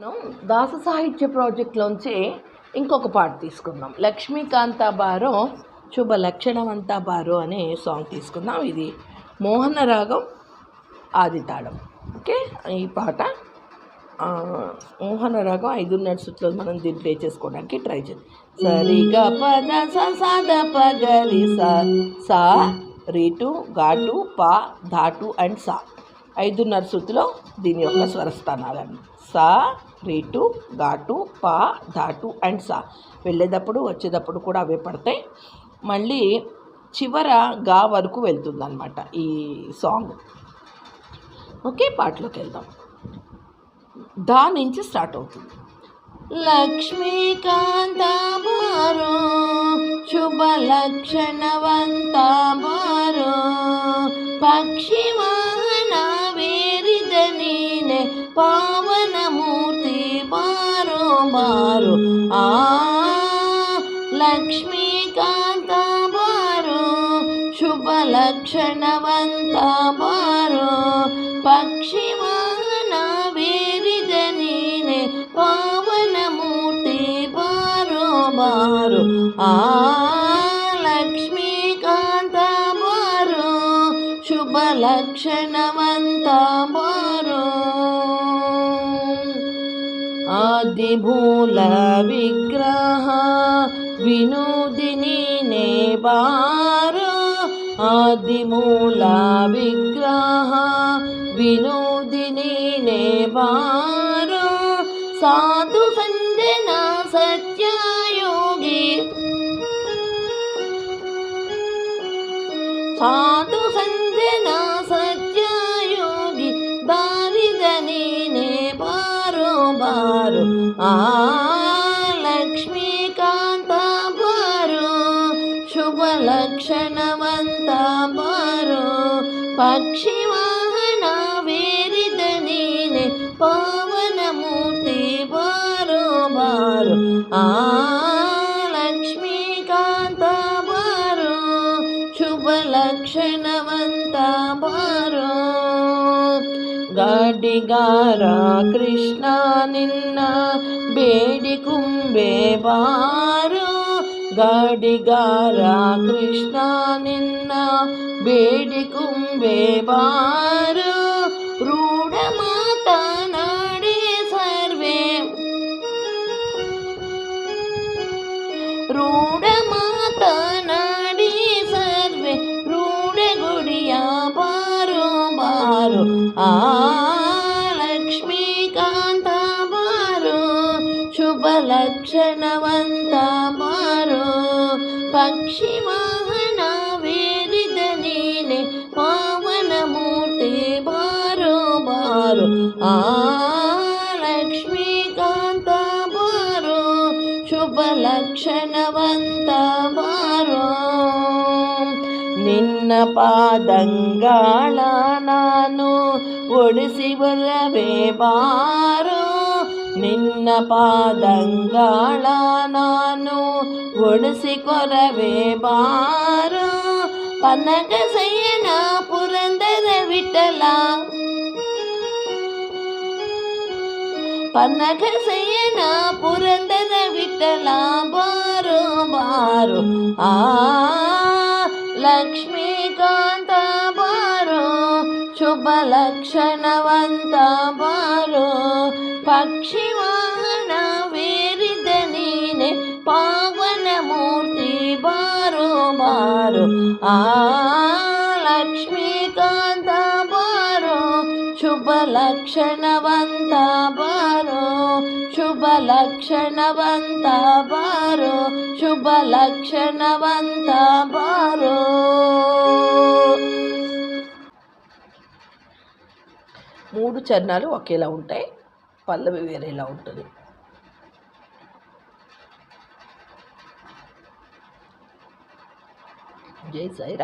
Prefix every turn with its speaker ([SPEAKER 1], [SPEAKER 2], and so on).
[SPEAKER 1] మనం దాస సాహిత్య ప్రాజెక్ట్లోంచి ఇంకొక పాట తీసుకుందాం. లక్ష్మీకాంత బారో శుభ లక్షణమంతా బారో అనే సాంగ్ తీసుకుందాం. ఇది మోహన రాగం ఆది తాళం. ఓకే? ఈ పాట మోహన రాగం ఐదున్నర సుట్లో మనం దీన్ని ప్లే చేసుకోవడానికి ట్రై చేద్దాం. సరిగా పద స సాద సా సా రీటు ఘాటు పా ధాటు అండ్ సా. ఐదున్నర శృతిలో దీని యొక్క స్వరస్థానాలను సా రీటు ఘాటు పా ధాటు అండ్ సా. వెళ్ళేటప్పుడు వచ్చేటప్పుడు కూడా అవే పడతాయి. మళ్ళీ చివర గా వరకు వెళ్తుంది అనమాట ఈ సాంగ్. ఓకే పాటలోకి వెళ్దాం. దా నుంచి స్టార్ట్ అవుతుంది. లక్ష్మీకాంతాబారు శుభ లక్షణవంత బారో బారు ఆ లక్ష్మీకాంత బారు శుభలక్షణవంత బారు పక్షి వాహన వేరిద నీನೆ పావనమూర్తి బారు బారు ఆ లక్ష్మీకాంత బారో శుభ दिमूल विनोदिनी ने आदिमूलविग्रह विनोदिनी नेबार साधु सञ्जना सत्ययोगी। साधु सञ्जना सत्य आ लमीकाता बारो शुभ पारो पक्षिवाहना वेरिदनीने पावनमूर्ति बा भारो आ लक्ष्मीकान्त बा शुभ लक्षणवन्त ಅಡಿಗಾರ ಕೃಷ್ಣ ನಿನ್ನ ಬೇಡಿಕುಂಬೆ ಬಾರು. ಗಾಡಿಗಾರ ಕೃಷ್ಣ ನಿನ್ನ ಬೇಡಿಕುಂಬೆ ಬಾರು. ರೂಢ ಮಾತನಾಡಿ ಸರ್ವೆ. ರೂಢ ಮಾತನಾಡಿ ಸರ್ವೆ. ರೂಢ ಗುಡಿಯ ಬಾರು ಬಾರು. ಆ ಲಕ್ಷಣವಂತ ಬಾರೋ ಪಕ್ಷಿ ವಾಹನ ವೇರಿದ ನೀನೆ ಪಾವನ ಮೂರ್ತಿ ಬಾರೋ ಬಾರೋ ಆ ಲಕ್ಷ್ಮೀಕಾಂತ ಬಾರೋ ಶುಭ ಲಕ್ಷಣವಂತ ಬಾರೋ ನಿನ್ನ ಪಾದಂಗಾಳ ನಾನು ಒಡಿಸಿ ಬರವೇ ಬಾರೋ ನಿನ್ನ ಪಾದಂಗಾಳ ನಾನು ಒಡಿಸಿಕೊರವೇ ಬಾರೋ ಪನಗ ಸಯ್ಯನ ಪುರಂದರ ವಿಠಲ ಪನ್ನಗ ಸಯ್ಯನ ಪುರಂದರ ವಿಠಲ ಬಾರೋ ಬಾರೋ ಆ ಲಕ್ಷ್ಮೀಕಾಂತ ಬಾರೋ ಶುಭ ಲಕ್ಷಣವಂತ ಬಾರೋ ಪಕ್ಷಿ ವಾಹನ ವೇರಿದ ನೀನೆ ಪಾವನ ಮೂರ್ತಿ ಬಾರೋ ಬಾರೋ ಆ ಲಕ್ಷ್ಮೀಕಾಂತ ಬಾರೋ ಶುಭ ಲಕ್ಷಣವಂತ ಬಾರೋ ಶುಭ ಲಕ್ಷಣವಂತ ಬಾರೋ ಶುಭ ಲಕ್ಷಣವಂತ ಬಾರೋ మూడు చరణాలు ఒకేలా ఉంటాయి పల్లవి వేరేలా ఉంటుంది. జై సాయి.